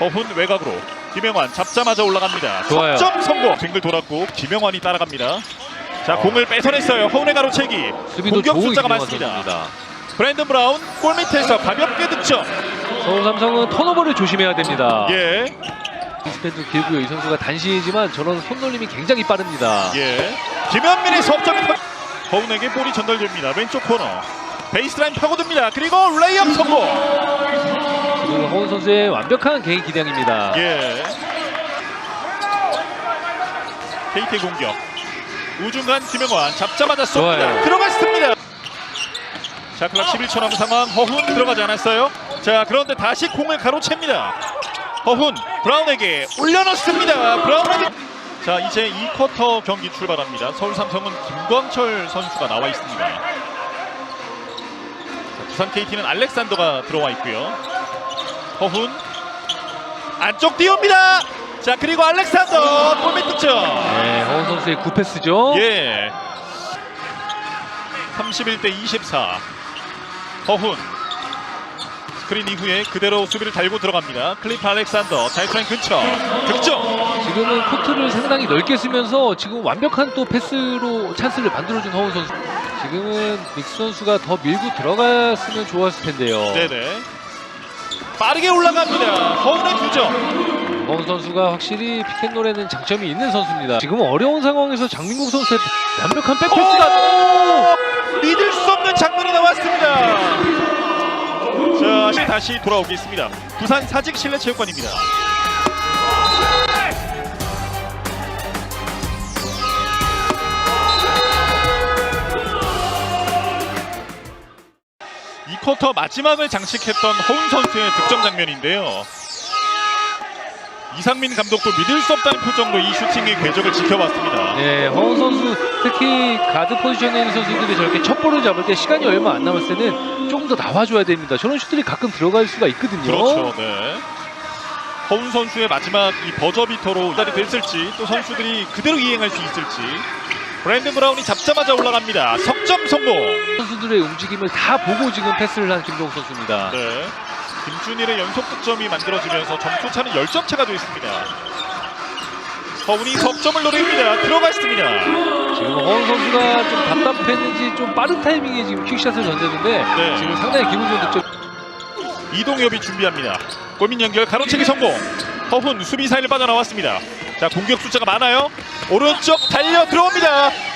허훈 외곽으로 김영환 잡자마자 올라갑니다. 좋아요. 점 성공. 빙글 돌았고 김영환이 따라갑니다. 자 공을 뺏어냈어요. 허훈의 가로채기. 수비도 공격 좋은 숫자가 많습니다. 선수입니다. 브랜든 브라운 골 밑에서 가볍게 득점. 서울 삼성은 턴오버를 조심해야 됩니다. 예, 스팬도 길고요. 이 선수가 단신이지만 저런 손놀림이 굉장히 빠릅니다. 예. 김현민의 석점 터- 허훈에게 볼이 전달됩니다. 왼쪽 코너. 베이스라인 파고듭니다. 그리고 레이업 성공. 지금 허훈 선수의 완벽한 개인 기량입니다. 예. KT 공격. 우중간 김영환 잡자마자 쏩니다. 좋아요. 들어갔습니다. 자, 클락 11초 남은 상황. 허훈 들어가지 않았어요. 자, 그런데 다시 공을 가로챕니다. 허훈 브라운에게 올려놓습니다. 브라운에게 자, 이제 2쿼터 경기 출발합니다. 서울 삼성은 김광철 선수가 나와 있습니다. 자, 부산 KT는 알렉산더가 들어와 있고요. 허훈 안쪽 띄웁니다. 자 그리고 알렉산더 골밑 득점. 네, 허훈 선수의 구패스죠. 예. 31대 24. 허훈 스크린 이후에 그대로 수비를 달고 들어갑니다. 클리프 알렉산더 자이프라인 근처 득점. 지금은 코트를 상당히 넓게 쓰면서 지금 완벽한 또 패스로 찬스를 만들어준 허훈 선수. 지금은 믹스 선수가 더 밀고 들어갔으면 좋았을 텐데요. 네네. 빠르게 올라갑니다. 허훈의 두 점. 허훈 선수가 확실히 피켓롤에는 장점이 있는 선수입니다. 지금 어려운 상황에서 장민국 선수의 완벽한 백패스가 오! 믿을 수 없는 장면이 나왔습니다. 자, 다시 돌아오겠습니다. 부산 사직 실내체육관입니다. 이 쿼터 마지막을 장식했던 허훈 선수의 득점 장면인데요. 이상민 감독도 믿을 수 없다는 표정으로 이 슈팅의 궤적을 지켜봤습니다. 네, 허훈 선수 특히 가드 포지션에 있는 선수들이 저렇게 첫 볼을 잡을 때 시간이 얼마 안 남았을 때는 조금 더 나와줘야 됩니다. 저런 슛들이 가끔 들어갈 수가 있거든요. 그렇죠. 네. 허훈 선수의 마지막 이 버저비터로 자리 됐을지 또 선수들이 그대로 이행할 수 있을지 브랜든 브라운이 잡자마자 올라갑니다. 석점 성공. 선수들의 움직임을 다 보고 지금 패스를 한 김동욱 선수입니다. 네. 김준일의 연속 득점이 만들어지면서 점수 차는 10점 차가 되어 있습니다. 허훈이 석점을 노립니다. 들어갔습니다. 지금 허훈 선수가 좀 답답했는지 좀 빠른 타이밍에 지금 킥샷을 던졌는데 네. 지금 상당히 기분 좋은 득점. 이동엽이 준비합니다. 골밑 연결 가로채기 성공. 허훈 수비 사이를 빠져나왔습니다. 자 공격 숫자가 많아요. 오른쪽 달려 들어옵니다.